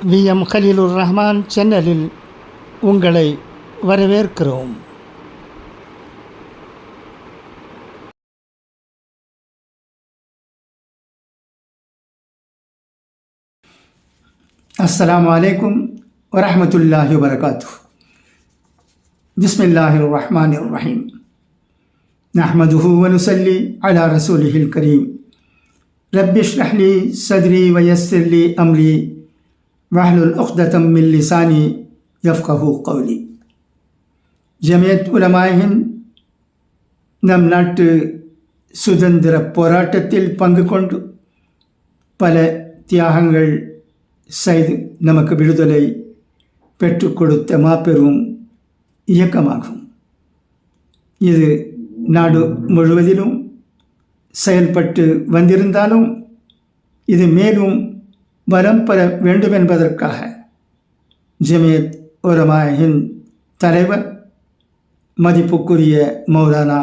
V M Khaleelur Rahman சேனலில் உங்களை வரவேற்கிறோம் அஸ்லாம் வலைக்கும் வரமத்துல்லாஹி வரகாத்து பிஸ்மில்லாஹி ரஹ்மான் ரஹீம் நஹ்மதுஹு வனுசல்லி அலா ரசூலிஹில் கரீம் ரப்பிஷ் ரஹ்லி சத்ரி வயஸ்லி அம்ரி வாஹலுல் உக்தத்தம் மில் லிசானி யஃப்கஹு கௌலி ஜமியத் உலமாயின் நம் நாட்டு சுதந்திர போராட்டத்தில் பங்கு கொண்டு பல தியாகங்கள் செய்து நமக்கு விடுதலை பெற்றுக் கொடுத்த மாபெரும் இயக்கமாகும் இது நாடு முழுவதிலும் செயல்பட்டு வந்திருந்தாலும் இது மேலும் பலம் பெற வேண்டும் என்பதற்காக ஜமியத் தலைவர் மதிப்புக்குரிய மௌலானா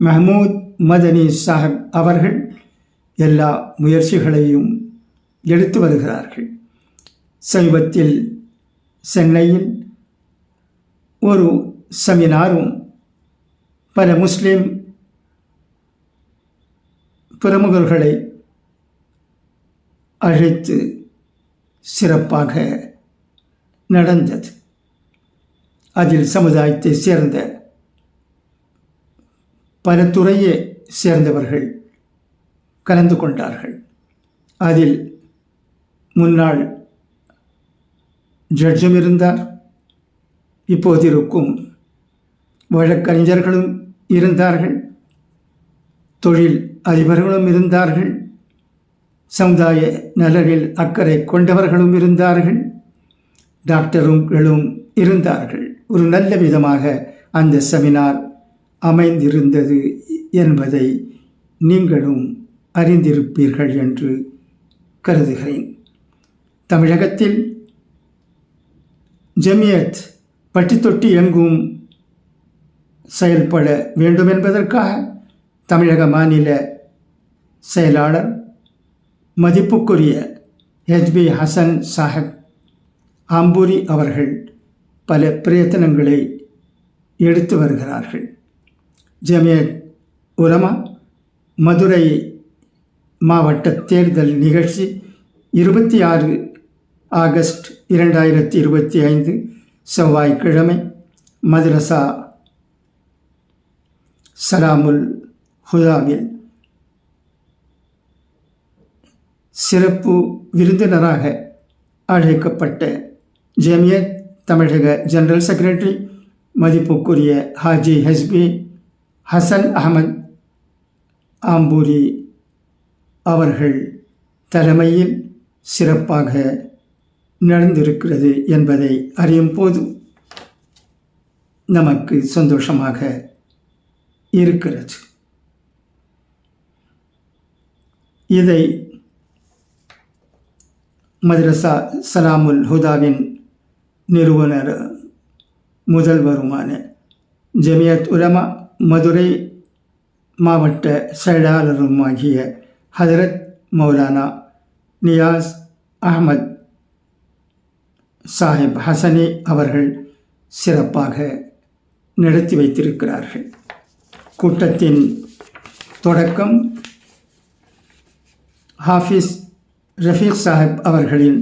மஹமூத் மதனி சாஹிப் அவர்கள் எல்லா முயற்சிகளையும் எடுத்து வருகிறார்கள். சமீபத்தில் சென்னையில் ஒரு செமினாரும் பல முஸ்லிம் பிரமுகர்களை அழைத்து சிறப்பாக நடந்தது. அதில் சமுதாயத்தை சேர்ந்த பல துறையை சேர்ந்தவர்கள் கலந்து கொண்டார்கள். அதில் முன்னாள் ஜட்ஜும் இருந்தார். இப்போது இருக்கும் வழக்கறிஞர்களும் இருந்தார்கள். தொழில் அதிபர்களும் இருந்தார்கள். சமுதாய நலனில் அக்கறை கொண்டவர்களும் இருந்தார்கள். டாக்டருங்களும் இருந்தார்கள். ஒரு நல்ல விதமாக அந்த செமினார் அமைந்திருந்தது என்பதை நீங்களும் அறிந்திருப்பீர்கள் என்று கருதுகிறேன். தமிழகத்தில் ஜமியத் பட்டி தொட்டி எங்கும் செயல்பட வேண்டும் என்பதற்காக தமிழக மாநில செயலாளர் மதிப்புக்குரிய ஹெச்பி ஹசன் சாஹிப் ஆம்பூரி அவர்கள் பல பிரயத்தனங்களை எடுத்து வருகிறார்கள். ஜமியத் உலமா மதுரை மாவட்ட தேர்தல் நிகழ்ச்சி இருபத்தி ஆறு ஆகஸ்ட் இரண்டாயிரத்தி இருபத்தி ஐந்து செவ்வாய்க்கிழமை மதரசா சலாமுல் ஹுதாவில் சிறப்பு விருந்தினராக அழைக்கப்பட்ட ஜமியத் தமிழக ஜெனரல் செக்ரட்டரி மதிப்புக்குரிய ஹாஜி ஹஸ்பி ஹசன் அகமது ஆம்பூரி அவர்கள் தலைமையில் சிறப்பாக நடந்திருக்கிறது என்பதை அறியும் போது நமக்கு சந்தோஷமாக இருக்கிறது. இதை மதரசா சலாமுல் ஹுதாவின் நிறுவனர் முதல்வருமான ஜமியத் உலமா மதுரை மாவட்ட செயலாளருமாகிய ஹதரத் மௌலானா நியாஸ் அகமத் சாஹிப் ஹசனி அவர்கள் சிறப்பாக நடத்தி வைத்திருக்கிறார்கள். கூட்டத்தின் தொடக்கம் ஹாஃபிஸ் ரஃபீக் சாஹிப் அவர்களின்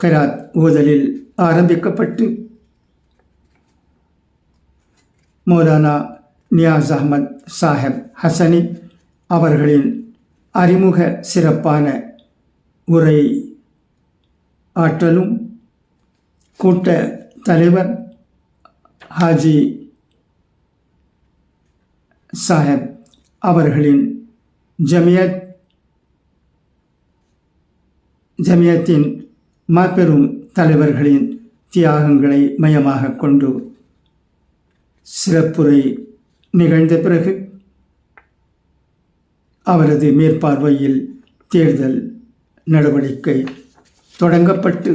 கராத் ஓதலில் ஆரம்பிக்கப்பட்டு மௌலானா நியாஸ் அஹமத் சாஹிப் ஹசனி அவர்களின் அறிமுக சிறப்பான உரை ஆற்றலும் கூட்ட தலைவர் ஹாஜி சாஹிப் அவர்களின் ஜமியத் ஜமியத்தின் மாபெரும் தலைவர்களின் தியாகங்களை மையமாக கொண்டு சிறப்புரை நிகழ்ந்த பிறகு அவரது மேற்பார்வையில் தேர்தல் நடவடிக்கை தொடங்கப்பட்டு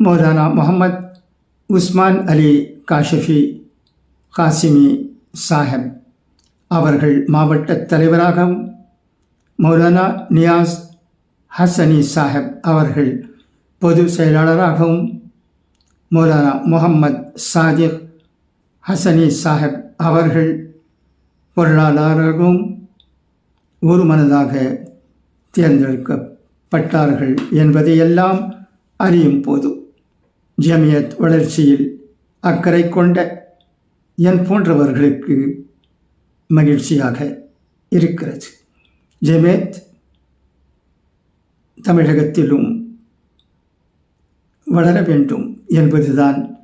மௌலானா முகமது உஸ்மான் அலி காஷிஃபி காசிமி சாஹிப் அவர்கள் மாவட்ட தலைவராகவும் மௌலானா நியாஸ் ஹசனி சாஹிப் அவர்கள் பொது செயலாளராகவும் மௌலானா முகம்மது சாதிக் ஹசனி சாஹிப் அவர்கள் பொருளாளராகவும் ஒரு மனதாக தேர்ந்தெடுக்கப்பட்டார்கள் என்பதையெல்லாம் அறியும் போது ஜமியத் வளர்ச்சியில் அக்கறை கொண்ட என் போன்றவர்களுக்கு மகிழ்ச்சியாக இருக்கிறது. ஜமியத் தமிழகத்திலும் வளர வேண்டும் என்பதுதான்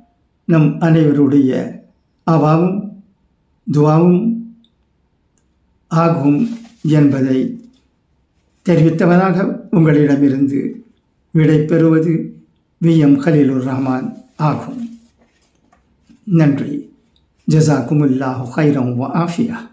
நம் அனைவருடைய அவாவும் துவாவும் ஆகும் என்பதை தெரிவித்தவனாக உங்களிடமிருந்து விடை பெறுவது வி. எம். ஹலீலுர் ரஹ்மான் ஆகும். நன்றி. ஜசாக்குமுல்லாஹு ஹைரம் வ ஆஃபியா.